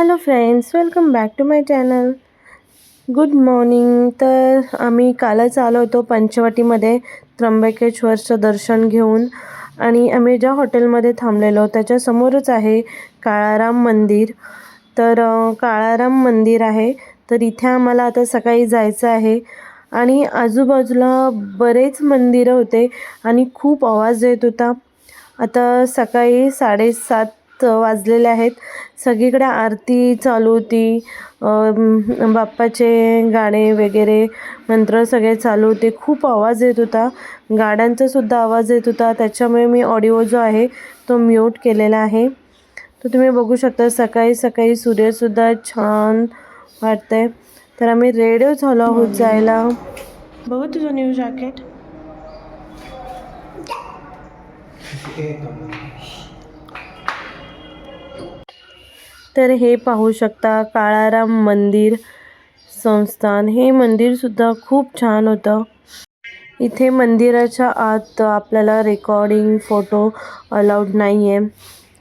Hello friends welcome back to my channel good morning तर आम्ही कालच आलो होतो पंचवटीमध्ये त्र्यंबकेश्वरचं दर्शन घेऊन. आणि आम्ही ज्या हॉटेलमध्ये थांबलेलो त्याच्यासमोरच आहे काळाराम मंदिर. तर काळाराम मंदिर आहे. तर इथे आम्हाला आता सकाळी जायचं आहे. आणि आजूबाजूला बरेच मंदिरं होते आणि खूप आवाज येत होता. आता सकाळी साडेसात वाजलेले आहेत. सगळीकडे आरती चालू होती. बाप्पाचे गाणे वगैरे मंत्र सगळे चालू होते. खूप आवाज येत होता. गाड्यांचासुद्धा आवाज येत होता. त्याच्यामुळे मी ऑडिओ जो आहे तो म्यूट केलेला आहे. तर तुम्ही बघू शकता सकाळी सकाळी सूर्यसुद्धा छान वाटतंय. तर आम्ही रेडिओ झालो आहोत जायला. बघू तुझं न्यू जॅकेट तर हे पाहू शकता काळाराम मंदिर संस्थान. हे मंदिरसुद्धा खूप छान होतं. इथे मंदिराच्या आत आपल्याला रेकॉर्डिंग फोटो अलाउड नाही आहे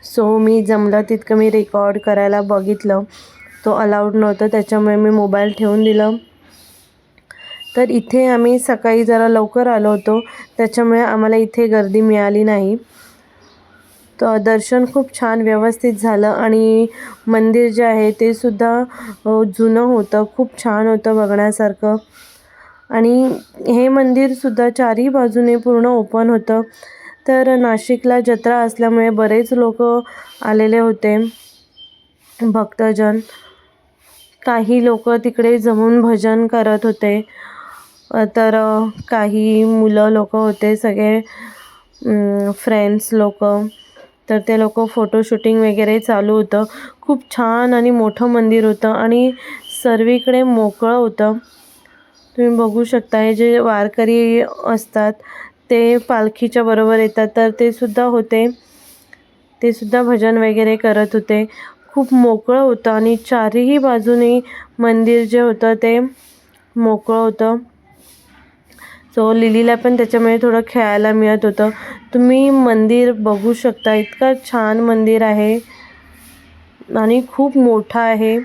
सो मी जमलं तितकं मी रेकॉर्ड करायला बघितलं. तो अलाउड नव्हतं त्याच्यामुळे मी मोबाईल ठेवून दिलं. तर इथे आम्ही सकाळी जरा लवकर आलो होतो. त्याच्यामुळे आम्हाला इथे गर्दी मिळाली नाही. तर दर्शन खूप छान व्यवस्थित झालं आणि मंदिर जे आहे ते सुद्धा जुनं होतं खूप छान होतं बघण्यासारखं. आणि हे मंदिरसुद्धा चारही बाजूने पूर्ण ओपन होतं. तर नाशिकला जत्रा असल्यामुळे बरेच लोक आलेले होते भक्तजन. काही लोक तिकडे जमून भजन करत होते. तर काही मुलं लोक होते सगळे फ्रेंड्स लोक. तर ते लोक फोटो शूटिंग वगैरे चालू होतं. खूप छान आणि मोठं मंदिर होतं आणि सर्वीकडे मोकळं होतं. तुम्ही बघू शकता हे जे वारकरी असतात ते पालखीच्या बरोबर येतात. तर ते सुद्धा होते. ते सुद्धा भजन वगैरे करत होते. खूप मोकळं होतं आणि चारही बाजूने मंदिर जे होतं ते मोकळं होतं. सो लिलीला पण त्याच्यामुळे थोडं खेळायला मिळत होतं. तुम्ही मंदिर बघू शकता. इतकं छान मंदिर आहे आणि खूप मोठं आहे.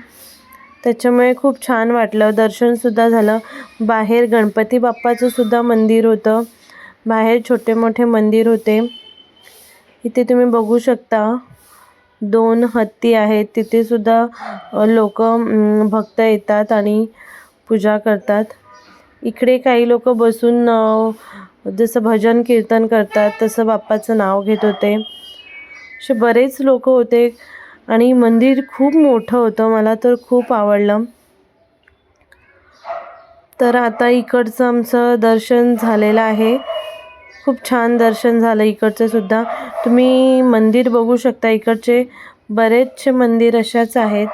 त्याच्यामुळे खूप छान वाटलं. दर्शनसुद्धा झालं. बाहेर गणपती बाप्पाचं सुद्धा मंदिर होतं. बाहेर छोटे मोठे मंदिर होते. इथे तुम्ही बघू शकता. दोन हत्ती आहेत. तिथेसुद्धा लोक भक्त येतात आणि पूजा करतात. इकडे काही लोक बसून जसं भजन कीर्तन करतात तसं बाप्पाचं नाव घेत होते. असे बरेच लोक होते आणि मंदिर खूप मोठं होतं मला तर खूप आवडलं. तर आता इकडचं आमचं दर्शन झालेलं आहे. खूप छान दर्शन झालं इकडचं सुद्धा. तुम्ही मंदिर बघू शकता इकडचे बरेचसे मंदिर अशाच आहेत.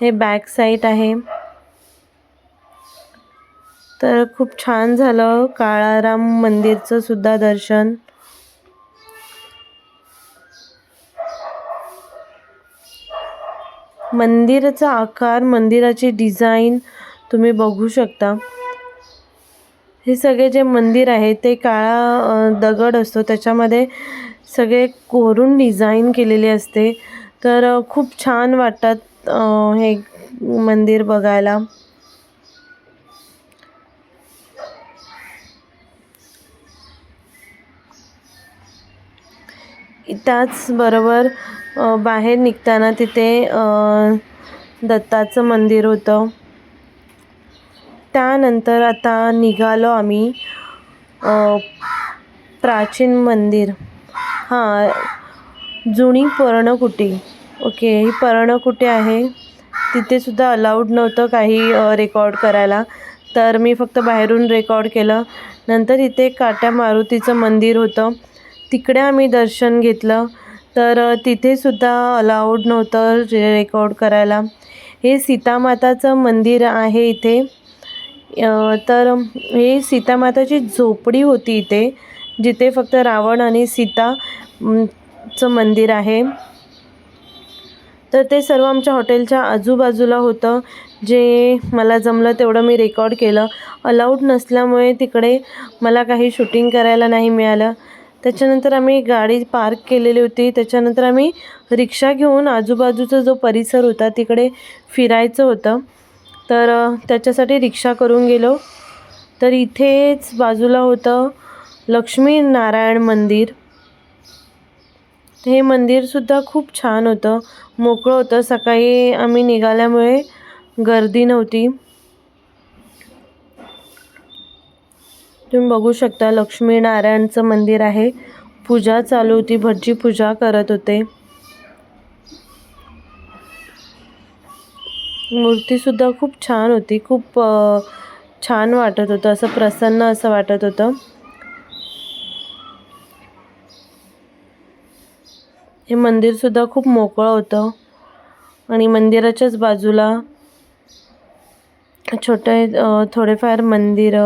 हे बॅक साईड आहे. तर खूप छान झालं काळाराम मंदिरचं सुद्धा दर्शन. मंदिराचा आकार मंदिराची डिझाईन तुम्ही बघू शकता. हे सगळे जे मंदिर आहे ते काळा दगड असतो. त्याच्यामध्ये सगळे कोरून डिझाईन केलेली असते. तर खूप छान वाटतात हे मंदिर बघायला. त्याचबरोबर बाहेर निघताना तिथे दत्ताचं मंदिर होतं. त्यानंतर आता निघालो आम्ही प्राचीन मंदिर. हां जुनी पर्णकुटी. ओके ही पर्णकुटी आहे. तिथेसुद्धा अलाउड नव्हतं काही रेकॉर्ड करायला. तर मी फक्त बाहेरून रेकॉर्ड केलं. नंतर इथे काट्या मारुतीचं मंदिर होतं. तिकडे आम्ही दर्शन घेतलं. तर तिथेसुद्धा अलाउड नव्हतं रे रेकॉर्ड करायला. हे सीतामाताचं मंदिर आहे इथे. तर हे सीतामाताची झोपडी होती इथे जिथे फक्त रावण आणि सीता चं मंदिर आहे. तर ते सर्व आमच्या हॉटेलच्या आजूबाजूला होतं. जे मला जमलं तेवढं मी रेकॉर्ड केलं. अलाउड नसल्यामुळे तिकडे मला काही शूटिंग करायला नाही मिळालं. त्याच्यानंतर आम्ही गाडी पार्क केलेली होती. त्याच्यानंतर आम्ही रिक्षा घेऊन आजूबाजूचा जो परिसर होता तिकडे फिरायचं होतं. तर त्याच्यासाठी रिक्षा करून गेलो. तर इथेच बाजूला होतं लक्ष्मी नारायण मंदिर. हे मंदिरसुद्धा खूप छान होतं. मोकळं होतं. सकाळी आम्ही निघाल्यामुळे गर्दी नव्हती. तुम्ही बघू शकता लक्ष्मीनारायणचं मंदिर आहे. पूजा चालू होती. भटजी पूजा करत होते. मूर्तीसुद्धा खूप छान होती. खूप छान वाटत होतं. असं प्रसन्न असं वाटत होतं. हे मंदिरसुद्धा खूप मोकळं होतं. आणि मंदिराच्याच बाजूला छोटे थोडेफार मंदिर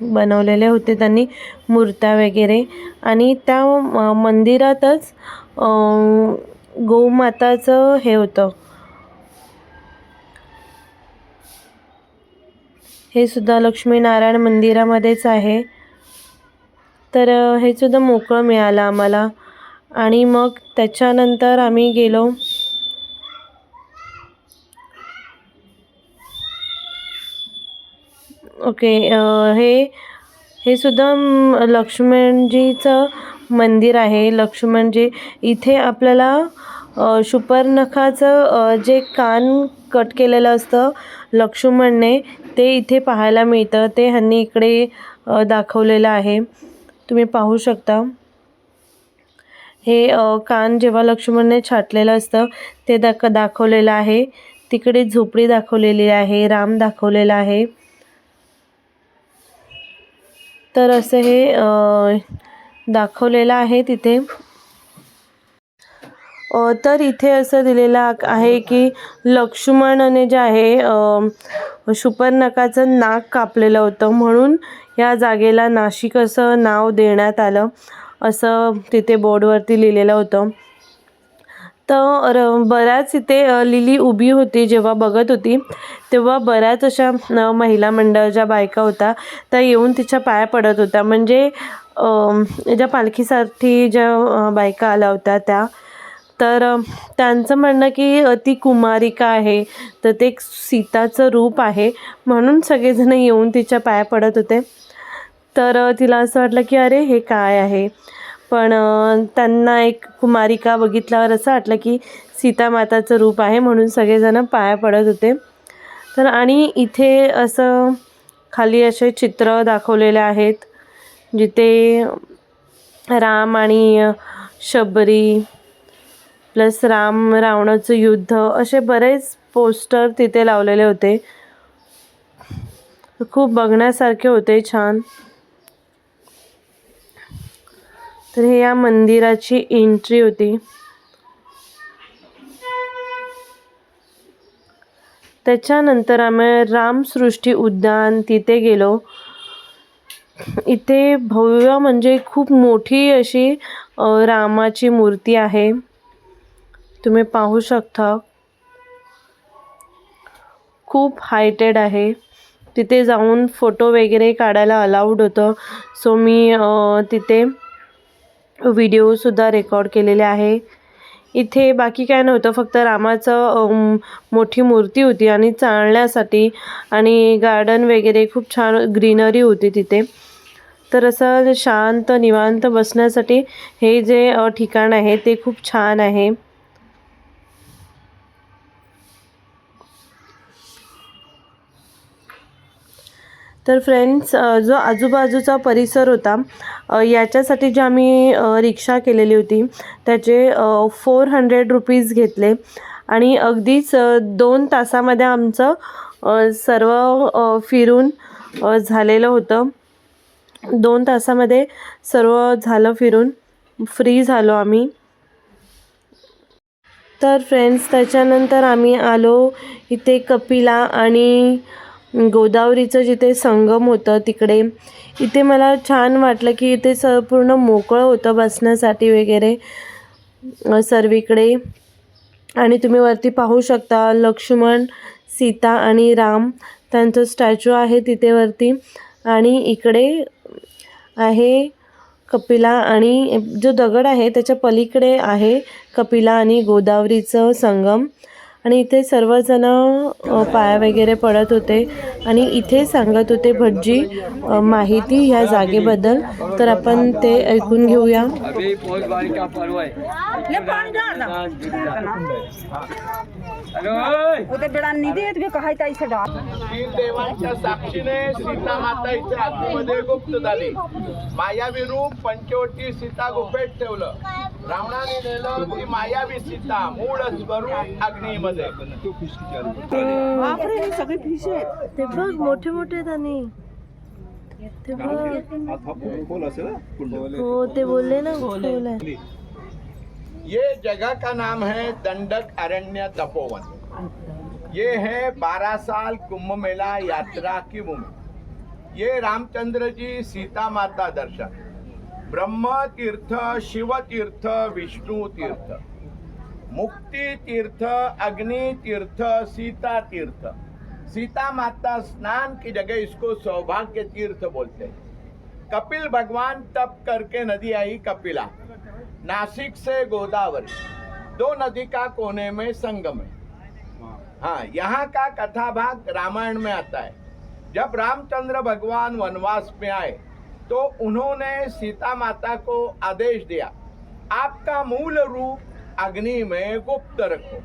बनवलेले होते त्यांनी मूर्त्या वगैरे. आणि त्या मंदिरातच गोमाताचं हे होतं. हे सुद्धा लक्ष्मीनारायण मंदिरामध्येच आहे. तर हे सुद्धा मोकळं मिळालं आम्हाला. आणि मग त्याच्यानंतर आम्ही गेलो. ओके हे हे सुद्धा लक्ष्मणजीचं मंदिर आहे. लक्ष्मणजी इथे आपल्याला अ, जे कान कट केलेलं असतं लक्ष्मणने ते इथे पाहायला मिळतं. ते ह्यांनी इकडे दाखवलेलं आहे. तुम्ही पाहू शकता. हे कान जेव्हा लक्ष्मणने छाटलेलं असतं ते दाख दाखवलेलं आहे. तिकडे झोपडी दाखवलेली आहे राम दाखवलेला आहे. तर असं हे दाखवलेलं आहे तिथे. तर इथे असं दिलेलं आहे की लक्ष्मणाने जे आहे अ, नाक कापलेलं होतं म्हणून या जागेला नाशिक असं नाव देण्यात आलं असं तिथे बोर्डवरती लिहिलेलं होतं. तर बऱ्याच इथे लिली उभी होती जेव्हा बघत होती. तेव्हा बऱ्याच अशा महिला मंडळ ज्या बायका होत्या. त्या येऊन तिच्या पाया पडत होत्या. म्हणजे ज्या पालखीसाठी ज्या बायका आल्या होत्या त्या. तर त्यांचं म्हणणं की ती कुमारिका आहे. तर ते एक सीताचं रूप आहे. म्हणून सगळेजण येऊन तिच्या पाया पडत होते. तर तिला असं वाटलं की अरे हे काय आहे? पण त्यांना एक कुमारिका बघितल्यावर असं वाटलं की सीता माताचं रूप आहे म्हणून सगळेजण पाया पडत होते. तर आणि इथे असं खाली असे चित्र दाखवलेले आहेत जिथे राम आणि शबरी प्लस राम रावणाचं युद्ध असे बरेच पोस्टर तिथे लावलेले होते. खूप बघण्यासारखे होते छान. तर हे या मंदिराची एंट्री होती. त्याच्यानंतर आम्ही रामसृष्टी उद्यान तिथे गेलो. इथे भव्य म्हणजे खूप मोठी अशी रामाची मूर्ती आहे. तुम्ही पाहू शकता. खूप हायटेड आहे. तिथे जाऊन फोटो वगैरे काढायला अलाउड होतं. सो मी तिथे व्हिडिओसुद्धा रेकॉर्ड केलेले आहे. इथे बाकी काय नव्हतं फक्त रामाचं मोठी मूर्ती होती आणि चालण्यासाठी आणि गार्डन वगैरे खूप छान ग्रीनरी होती तिथे. तर असं शांत निवांत बसण्यासाठी हे जे ठिकाण आहे ते खूप छान आहे. तर फ्रेंड्स जो आजूबाजूचा परिसर होता याच्यासाठी जी आम्ही रिक्षा केलेली होती त्याचे फोर हंड्रेड रुपीज घेतले. आणि अगदीच दोन तासामध्ये आमचं सर्व फिरून झालेलं होतं. दोन तासामध्ये सर्व झालं फिरून फ्री झालो आम्ही. तर फ्रेंड्स त्याच्यानंतर आम्ही आलो इथे कपिला आणि गोदावरीचं जिथे संगम होतं तिकडे. इथे मला छान वाटलं की इथे स पूर्ण मोकळं होतं बसण्यासाठी वगैरे सर्वीकडे. आणि तुम्ही वरती पाहू शकता लक्ष्मण सीता आणि राम. त्यांचं स्टॅच्यू आहे तिथे वरती. आणि इकडे आहे कपिला आणि जो दगड आहे त्याच्या पलीकडे आहे कपिला आणि गोदावरीचं संगम. आणि इथे सर्वजण पाया वगैरे पडत होते. आणि इथे सांगत होते भटजी माहिती ह्या जागेबद्दल. तर आपण ते ऐकून घेऊया. साक्षीने सीता माता इथे आतमध्ये गुप्त झाली. मायावी रूप पंचवटी सीता गुफेत ठेवलं. रावणाने नेलं ती मायावी सीता मूळ स्वरूप अग्नीमध्ये. बापरे ही सगळी फिश आहेत. ते बघ मोठे मोठे आणि ते बघ हो ते बोलले ना खोल आहे. ये जगह का नाम है दंडक अरण्य तपोवन. ये है बारह साल कुंभ मेला यात्रा की भूमि. ये रामचंद्र जी सीता माता दर्शन. ब्रह्म तीर्थ शिव तीर्थ विष्णु तीर्थ. मुक्ति तीर्थ अग्नि तीर्थ सीता तीर्थ. सीता माता स्नान की जगह इसको सौभाग्य तीर्थ बोलते हैं। कपिल भगवान तप करके नदी आई कपिला। नासिक से गोदावरी। दो नदी का कोने में संगम है। हाँ यहाँ का कथा भाग रामायण में आता है। जब रामचंद्र भगवान वनवास में आए तो उन्होंने सीता माता को आदेश दिया आपका मूल रूप अग्नि में गुप्त रखो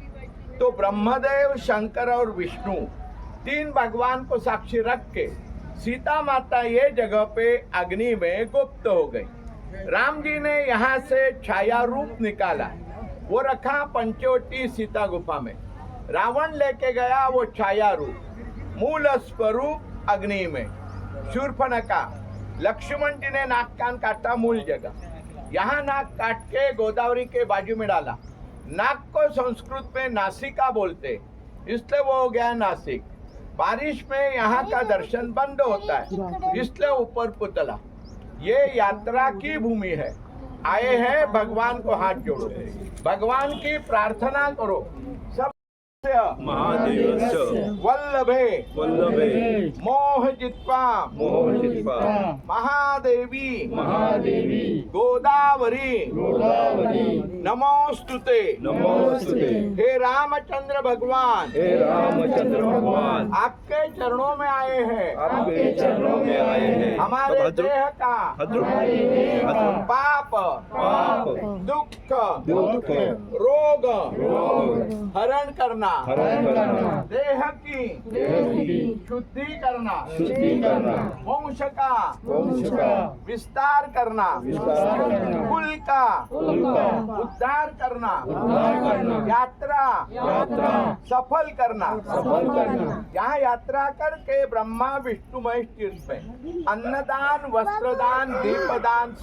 तो ब्रह्मदेव शंकर और विष्णु तीन भगवान को साक्षी रख के सीता माता ये जगह पे अग्नि में गुप्त हो गई। राम जी ने यहाँ से छाया रूप निकाला। वो रखा पंचोटी सीता गुफा में। रावण लेके गया वो छाया रूप। मूल स्वरूप अग्नि में। शूर्पणखा लक्ष्मण जी ने नाक कान काटा मूल जगह। यहाँ नाक काट के गोदावरी के बाजू में डाला। नाक को संस्कृत में नासिका बोलते। इसलिए वो हो गया नासिक। बारिश में यहाँ का दर्शन बंद होता है। इसलिए ऊपर पुतला। ये यात्रा की भूमि है। आए हैं भगवान को हाथ जोड़ो। भगवान की प्रार्थना करो। महादेवस्य वल्लभे। वल्लभे। मोह जित्वा मोह जित्वा महादेवी। महादेवी। गोदावरी। गोदावरी। नमोस्तुते। नमोस्तुते। हे रामचंद्र भगवान। हे रामचंद्र भगवान। आपके चरणों में आए हैं। आपके चरणों में आए हैं। हमारे हद्र- देह का। पाप। पाप। दुख। दुख। रोग। रोग। हरण करना। हरण करना। देह की देह की शुद्धि करना शुद्धि करना वंश का वंश का विस्तार करना। विस्तार करना। कुल का कुल का उद्धार करना। उद्धार करना। यात्रा यात्रा। सफल करना। सफल करना। यहाँ यात्रा करके ब्रह्मा विष्णु महेश तीर्थ में अन्नदान वस्त्रदान दीपदान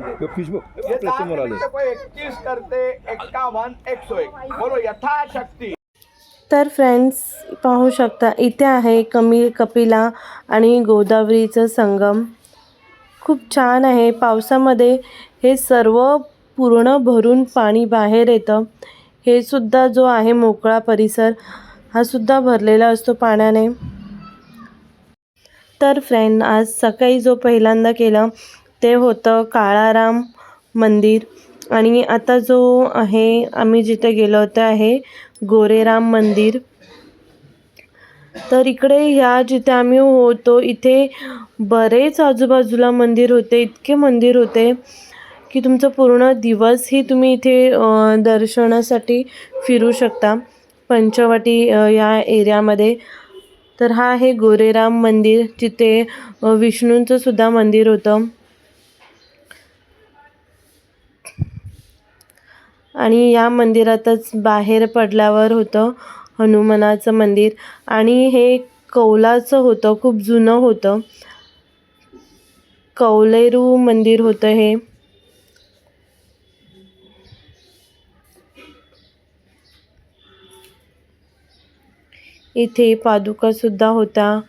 देते फेसबुक ये दान निमित्त को इक्कीस करते इक्यावन एक सौ एक। बोलो यथाशक्ती। तर फ्रेंड्स पाहू शकता इथे आहे कमी कपिला आणि गोदावरीचं संगम. खूप छान आहे. पावसामध्ये हे सर्व पूर्ण भरून पाणी बाहेर येतं. हे सुद्धा जो आहे मोकळा परिसर हा सुद्धा भरलेला असतो पाण्याने. तर फ्रेंड आज सकाळी जो पहिल्यांदा केलं ते होतं काळाराम मंदिर. आणि आता जो आहे आम्ही जिथे गेलो होतो आहे गोरेराम मंदिर. तर इकडे ह्या जिथे आम्ही होतो इथे बरेच आजूबाजूला मंदिर होते इतके मंदिर होते की तुमचं पूर्ण दिवसही तुम्ही इथे दर्शनासाठी फिरू शकता. पंचवटी या एरियामध्ये. तर हा आहे गोरेराम मंदिर जिथे विष्णूंचंसुद्धा विष्णूंचं सुद्धा मंदिर होतं. आणि या मंदिरातच बाहेर पडल्यावर होतं हनुमानाचं मंदिर. आणि हे कौलाचं होतं खूप जुनं होतं. कौलेरू मंदिर होतं हे. इथे पादुकासुद्धा होता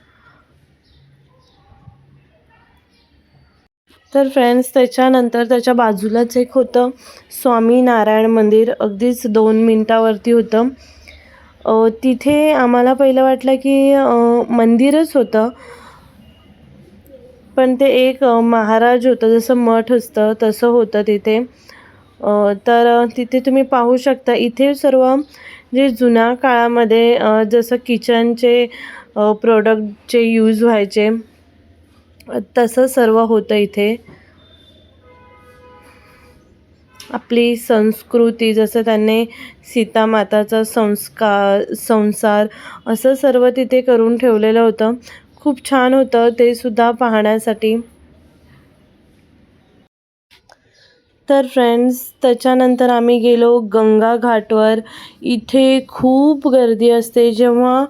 तर फ्रेंड्स त्याच्यानंतर त्याच्या बाजूलाच एक होतं स्वामीनारायण मंदिर. अगदीच दोन मिनटावरती होतं. तिथे आम्हाला पहिलं वाटलं की मंदिरच होतं. पण ते एक महाराज होतं जसं मठ असतं तसं होतं तिथे. तर तिथे तुम्ही पाहू शकता. इथे सर्व जे जुन्या काळामध्ये जसं किचनचे प्रोडक्टचे यूज व्हायचे तसं सर्व होतं इथे. आपली संस्कृती जसं त्यांनी सीतामाताचा संस्कार संसार असं सर्व तिथे करून ठेवलेलं होतं. खूप छान होतं ते सुद्धा पाहण्यासाठी. तर फ्रेंड्स त्याच्यानंतर आम्ही गेलो गंगा घाटवर. इथे खूप गर्दी असते. जेव्हा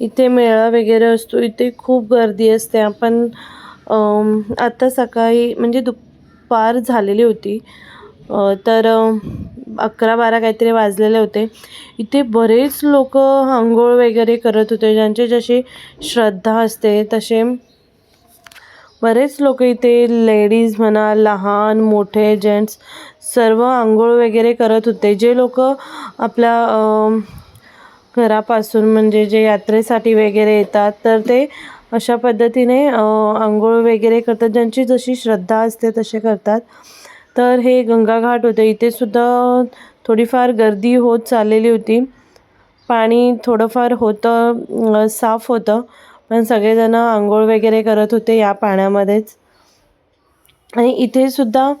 इथे मेळा वगैरे असतो. इथे खूप गर्दी असते. आपण आत्ता सकाळी म्हणजे दुपार झालेली होती. तर अकरा बारा काहीतरी वाजलेले होते. इथे बरेच लोक आंघोळ वगैरे करत होते. ज्यांची जशी श्रद्धा असते तसे बरेच लोक इथे लेडीज म्हणा लहान मोठे जेंट्स सर्व आंघोळ वगैरे करत होते. जे लोक आपल्या घरापासून म्हणजे जे यात्रेसाठी वगैरे येतात तर ते अशा पद्धतीने आंघोळ वगैरे करतात. ज्यांची जशी श्रद्धा असते तसे करतात. तर हे गंगाघाट होते. इथे सुद्धा थोडीफार गर्दी होत चाललेली होती. पाणी थोडंफार होतं साफ होतं. पण सगळेजण आंघोळ वगैरे करत होते या पाण्यामध्येच. आणि इथे सुद्धा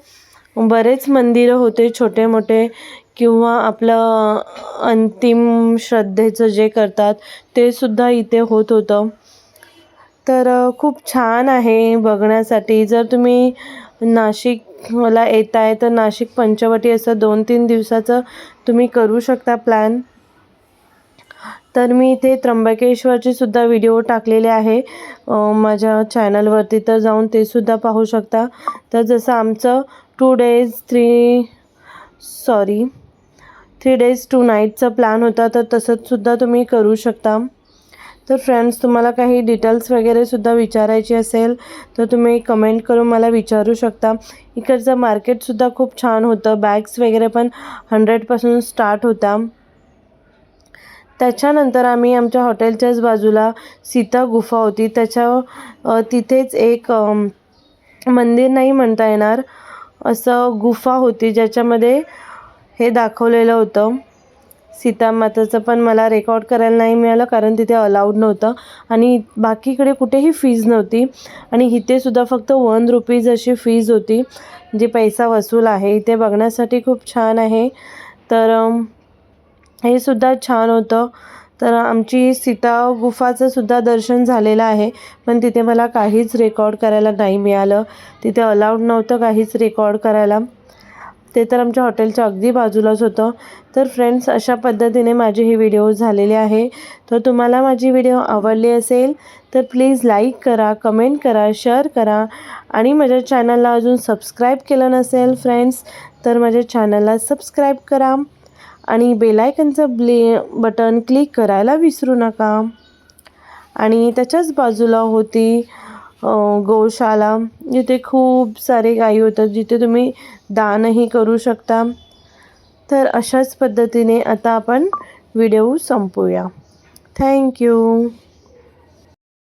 बरेच मंदिरं होते छोटे मोठे किंवा आपलं अंतिम श्रद्धेचं जे करतात ते सुद्धा इथे होत होतं. तर खूप छान आहे बघण्यासाठी. जर तुम्ही नाशिकला येत आहे तर नाशिक पंचवटी असं दोन तीन दिवसाचं तुम्ही करू शकता प्लॅन. तर मी इथे त्र्यंबकेश्वरचे सुद्धा व्हिडिओ टाकलेले आहे. माझ्या चॅनलवरती तर जाऊन ते सुद्धा पाहू शकता. तर जसं आमचं two days three sorry three days two नाईटचा plan होता तर तसंचसुद्धा तुम्ही करू शकता. तर फ्रेंड्स तुम्हाला काही डिटेल्स वगैरेसुद्धा विचारायची असेल तर तुम्ही कमेंट करून मला विचारू शकता. इकडचं मार्केटसुद्धा खूप छान होतं. बॅग्स वगैरे पण हंड्रेडपासून स्टार्ट होता. त्याच्यानंतर आम्ही आमच्या हॉटेलच्याच बाजूला सीता गुफा होती. त्याच्या तिथेच एक मंदिर नाही म्हणता येणार. असं गुफा होती ज्याच्यामध्ये हे दाखवलेलं होतं. सीतामाताचं पण मला रेकॉर्ड करायला नाही मिळालं कारण तिथे अलाउड नव्हतं. आणि बाकीकडे कुठेही फीज नव्हती. आणि इथेसुद्धा फक्त वन रुपीज अशी फीज होती जी पैसा वसूल आहे. इथे बघण्यासाठी खूप छान आहे. तर हे सुद्धा छान होतं. तर आमची सीता गुफाचं सुद्धा दर्शन झालेलं आहे. पण तिथे मला काहीच रेकॉर्ड करायला नाही मिळालं. तिथे अलाउड नव्हतं काहीच रेकॉर्ड करायला. ते तर आमच्या हॉटेलच्या अगदी बाजूलाच होतं. तर फ्रेंड्स अशा पद्धतीने माझे हे व्हिडिओ झालेले आहे. तर तुम्हाला माझी व्हिडिओ आवडली असेल तर प्लीज लाईक करा कमेंट करा शेअर करा. आणि माझ्या चॅनलला अजून सबस्क्राईब केलं नसेल फ्रेंड्स तर माझ्या चॅनलला सबस्क्राईब करा. आणि बेलायकनचं ब्ले बटन क्लिक करायला विसरू नका. आणि त्याच्याच बाजूला होती गोशाला. जिथे खूप सारे गायी होतात जिथे तुम्ही दानही करू शकता. तर अशाच पद्धतीने आता आपण व्हिडिओ संपूया. थँक्यू